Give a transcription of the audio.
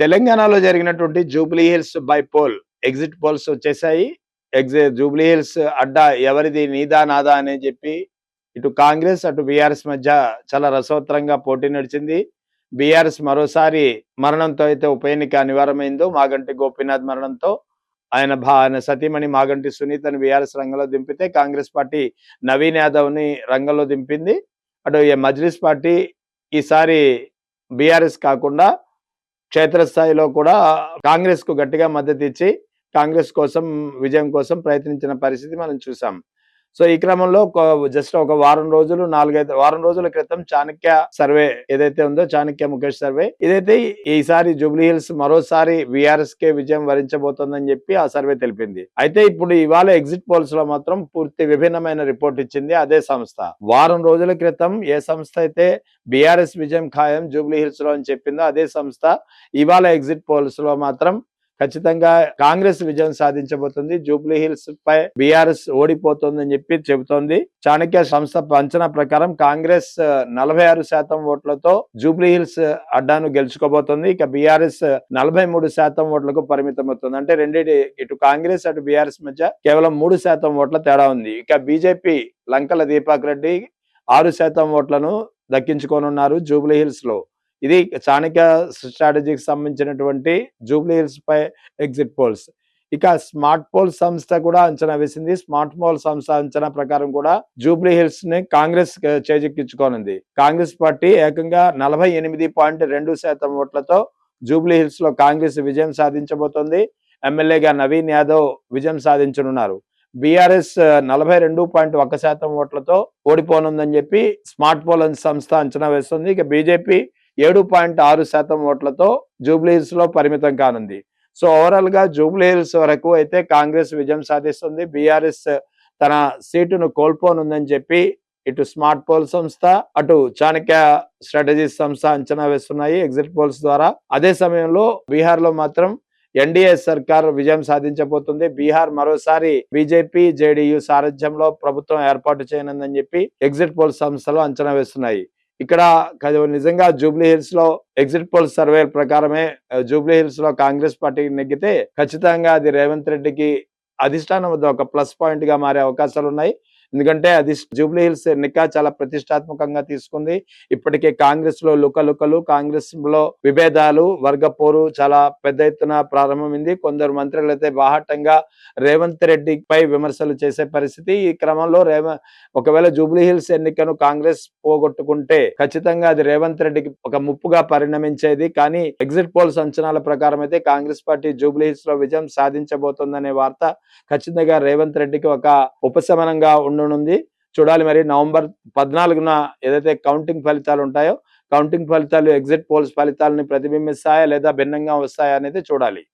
తెలంగాణలో జరిగినటువంటి Jubilee Hills by poll exit polls వచ్చేసాయి. ఎగ్జిట్ జూబ్లీ హిల్స్ అడ్డా ఎవరిది నీదా నాదా అని చెప్పి ఇటు కాంగ్రెస్ అటు బీఆర్ఎస్ మధ్య చాలా రసవత్తరంగా పోటీ నడిచింది. బీఆర్ఎస్ మరోసారి మరణంతో అయితే ఉప ఎన్నిక అనివార్యమైందో మాగంటి గోపీనాథ్ మరణంతో ఆయన భా ఆయన సతీమణి మాగంటి సునీతని బీఆర్ఎస్ రంగంలో దింపితే కాంగ్రెస్ పార్టీ నవీన్ యాదవ్ని రంగంలో దింపింది. అటు ఈ మజ్లిస్ పార్టీ ఈసారి బీఆర్ఎస్ కాకుండా క్షేత్రస్థాయిలో కూడా కాంగ్రెస్కు గట్టిగా మద్దతు ఇచ్చి కాంగ్రెస్ కోసం విజయం కోసం ప్రయత్నించిన పరిస్థితి మనం చూసాం. సో ఈ క్రమంలో జస్ట్ ఒక వారం రోజులు నాలుగైదు వారం రోజుల క్రితం చాణక్య సర్వే ఏదైతే ఉందో చాణక్య ముఖేష్ సర్వే ఇదైతే ఈసారి జూబ్లీ హిల్స్ మరోసారి విఆర్ఎస్ కే విజయం వరించబోతోందని చెప్పి ఆ సర్వే తెలిపింది. అయితే ఇప్పుడు ఇవాళ ఎగ్జిట్ పోల్స్లో మాత్రం పూర్తి విభిన్నమైన రిపోర్ట్ ఇచ్చింది అదే సంస్థ. వారం రోజుల క్రితం ఏ సంస్థ అయితే బీఆర్ఎస్ విజయం ఖాయం జూబ్లీ హిల్స్లో అని చెప్పిందో అదే సంస్థ ఇవాళ ఎగ్జిట్ పోల్స్లో మాత్రం ఖచ్చితంగా కాంగ్రెస్ విజయం సాధించబోతుంది. జూబ్లీ హిల్స్ పై బీఆర్ఎస్ ఓడిపోతుంది అని చెప్పి చెబుతోంది. చాణక్య సంస్థ అంచనా ప్రకారం కాంగ్రెస్ నలభై ఆరు శాతం ఓట్లతో జూబ్లీ హిల్స్ అడ్డాను గెలుచుకోబోతుంది. ఇక బీఆర్ఎస్ నలభై మూడు శాతం ఓట్లకు పరిమితం అవుతుంది అంటే రెండింటి ఇటు కాంగ్రెస్ అటు బీఆర్ఎస్ మధ్య కేవలం మూడు శాతం ఓట్ల తేడా ఉంది. ఇక బీజేపీ లంకల దీపాక్ రెడ్డి ఆరు శాతం ఓట్లను దక్కించుకోనున్నారు జూబ్లీ హిల్స్లో ఇది చాణక్య స్ట్రాటజీకి సంబంధించినటువంటి జూబ్లీ హిల్స్ పై ఎగ్జిట్ పోల్స్. ఇక స్మార్ట్ పోల్ సంస్థ కూడా అంచనా వేసింది. స్మార్ట్ పోల్ సంస్థ అంచనా ప్రకారం కూడా జూబ్లీ హిల్స్ని కాంగ్రెస్ చేజెక్కించుకోనుంది. కాంగ్రెస్ పార్టీ ఏకంగా నలభై ఎనిమిది పాయింట్ రెండు శాతం ఓట్లతో జూబ్లీ హిల్స్లో కాంగ్రెస్ విజయం సాధించబోతోంది. ఎమ్మెల్యేగా నవీన్ యాదవ్ విజయం సాధించనున్నారు. బీఆర్ఎస్ నలభై రెండు పాయింట్ ఒక శాతం ఓట్లతో ఓడిపోనుందని చెప్పి స్మార్ట్ పోల్ సంస్థ అంచనా వేస్తుంది. ఇక బీజేపీ ఏడు పాయింట్ ఆరు శాతం ఓట్లతో జూబ్లీహిల్స్లో పరిమితం కానుంది. సో ఓవరాల్గా జూబ్లీహిల్స్ వరకు అయితే కాంగ్రెస్ విజయం సాధిస్తుంది. బీఆర్ఎస్ తన సీటును కోల్పోనుందని చెప్పి ఇటు స్మార్ట్ పోల్ సంస్థ అటు చాణక్య స్ట్రాటజీస్ సంస్థ అంచనా వేస్తున్నాయి ఎగ్జిట్ పోల్స్ ద్వారా. అదే సమయంలో బీహార్లో మాత్రం ఎన్డీఏ సర్కార్ విజయం సాధించబోతుంది. బీహార్ మరోసారి బీజేపీ జేడీయూ సారథ్యంలో ప్రభుత్వం ఏర్పాటు చేయనుందని చెప్పి ఎగ్జిట్ పోల్ సంస్థలు అంచనా వేస్తున్నాయి. ఇక్కడ నిజంగా జూబ్లీ హిల్స్లో ఎగ్జిట్ పోల్ సర్వే ప్రకారమే జూబ్లీ హిల్స్లో కాంగ్రెస్ పార్టీ నెగ్గితే ఖచ్చితంగా అది రేవంత్ రెడ్డికి అధిష్టానం వద్ద ఒక ప్లస్ పాయింట్గా మారే అవకాశాలు ఉన్నాయి ఎందుకంటే అది జూబ్లీ హిల్స్ ఎన్నిక చాలా ప్రతిష్టాత్మకంగా తీసుకుంది. ఇప్పటికే కాంగ్రెస్లో లుకలుకలు కాంగ్రెస్లో విభేదాలు వర్గ పోరు చాలా పెద్ద ఎత్తున ప్రారంభమైంది. కొందరు మంత్రులు అయితే బాహటంగా రేవంత్ రెడ్డిపై విమర్శలు చేసే పరిస్థితి. ఈ క్రమంలో రేవ ఒకవేళ జూబ్లీ హిల్స్ ఎన్నికను కాంగ్రెస్ పోగొట్టుకుంటే ఖచ్చితంగా అది రేవంత్ రెడ్డికి ఒక ముప్పుగా పరిణమించేది. కానీ ఎగ్జిట్ పోల్స్ అంచనాల ప్రకారం అయితే కాంగ్రెస్ పార్టీ జూబ్లీ హిల్స్లో విజయం సాధించబోతోందనే వార్త ఖచ్చితంగా రేవంత్ రెడ్డికి ఒక ఉపశమనంగా ఉంది. చూడాలి మరి నవంబర్ పద్నాలుగున ఏదైతే కౌంటింగ్ ఫలితాలు ఉంటాయో కౌంటింగ్ ఫలితాలు ఎగ్జిట్ పోల్స్ ఫలితాలని ప్రతిబింబిస్తాయా లేదా భిన్నంగా వస్తాయా అనేది చూడాలి.